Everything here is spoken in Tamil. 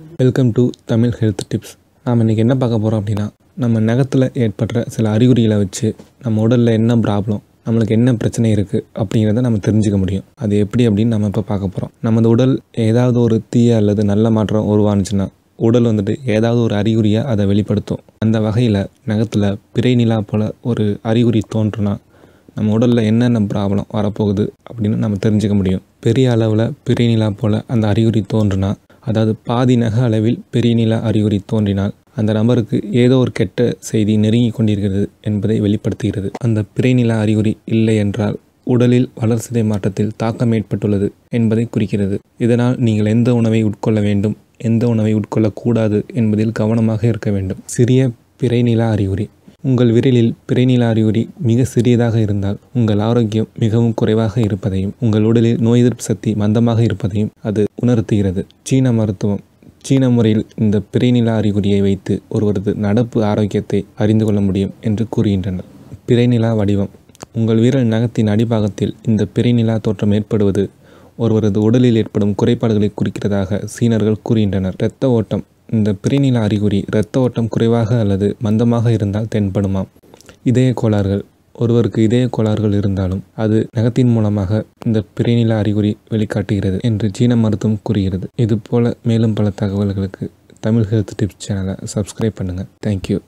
Welcome to Tamil health tips நாம் இன்றைக்கி என்ன பார்க்க போகிறோம் அப்படின்னா நம்ம நகத்தில் ஏற்படுற சில அறிகுறிகளை வச்சு நம்ம உடலில் என்ன ப்ராப்ளம் நம்மளுக்கு என்ன பிரச்சனை இருக்குது அப்படிங்கிறத நம்ம தெரிஞ்சுக்க முடியும். அது எப்படி அப்படின்னு நம்ம இப்போ பார்க்க போகிறோம் நமது உடல் ஏதாவது ஒரு தீய அல்லது நல்ல மாற்றம் உருவானுச்சுன்னா உடல் வந்துட்டு ஏதாவது ஒரு அறிகுறியாக அதை வெளிப்படுத்தும். அந்த வகையில் நகத்தில் பிறை நிலா போல் ஒரு அறிகுறி தோன்றுனா நம்ம உடலில் என்னென்ன ப்ராப்ளம் வரப்போகுது அப்படின்னு நம்ம தெரிஞ்சுக்க முடியும். பெரிய அளவில் பிறை நிலா போல் அந்த அறிகுறி தோன்றுனா அதாவது பாதி நக அளவில் பெரிய நில அறிகுறி தோன்றினால் அந்த நபருக்கு ஏதோ ஒரு கெட்ட செய்தி நெருங்கி கொண்டிருக்கிறது என்பதை வெளிப்படுத்துகிறது. அந்த பிறைநில அறிகுறி இல்லை என்றால் உடலில் வளர்சிதை மாற்றத்தில் தாக்கம் ஏற்பட்டுள்ளது என்பதை குறிக்கிறது. இதனால் நீங்கள் எந்த உணவை உட்கொள்ள வேண்டும் எந்த உணவை உட்கொள்ளக்கூடாது என்பதில் கவனமாக இருக்க வேண்டும். சிறிய பிறைநில அறிகுறி. உங்கள் விரலில் பிறைநில அறிகுறி மிக சிறியதாக இருந்தால் உங்கள் ஆரோக்கியம் மிகவும் குறைவாக இருப்பதையும் உங்கள் உடலில் நோய் எதிர்ப்பு சக்தி மந்தமாக இருப்பதையும் அது உணர்த்துகிறது. சீன மருத்துவம் சீன முறையில் இந்த பிறைநில அறிகுறியை வைத்து ஒருவரது நடப்பு ஆரோக்கியத்தை அறிந்து கொள்ள முடியும் என்று கூறுகின்றனர். பிறைநிலா வடிவம். உங்கள் வீரல் நகத்தின் அடிபாகத்தில் இந்த பிறைநிலா தோற்றம் ஏற்படுவது ஒருவரது உடலில் ஏற்படும் குறைபாடுகளை குறிக்கிறதாக சீனர்கள் கூறுகின்றனர். இரத்த ஓட்டம். இந்த பிறைநில அறிகுறி இரத்த ஓட்டம் குறைவாக அல்லது மந்தமாக இருந்தால் தென்படுமாம். இதய கோளாறுகள். ஒருவருக்கு இதய கோளாறுகள் இருந்தாலும் அது நகத்தின் மூலமாக இந்த பிறைநில அறிகுறி வெளிக்காட்டுகிறது என்று சீன மருத்துவம் கூறுகிறது. இது போல மேலும் பல தகவல்களுக்கு தமிழ் ஹெல்த் டிப்ஸ் சேனலை சப்ஸ்கிரைப் பண்ணுங்கள் தேங்க்யூ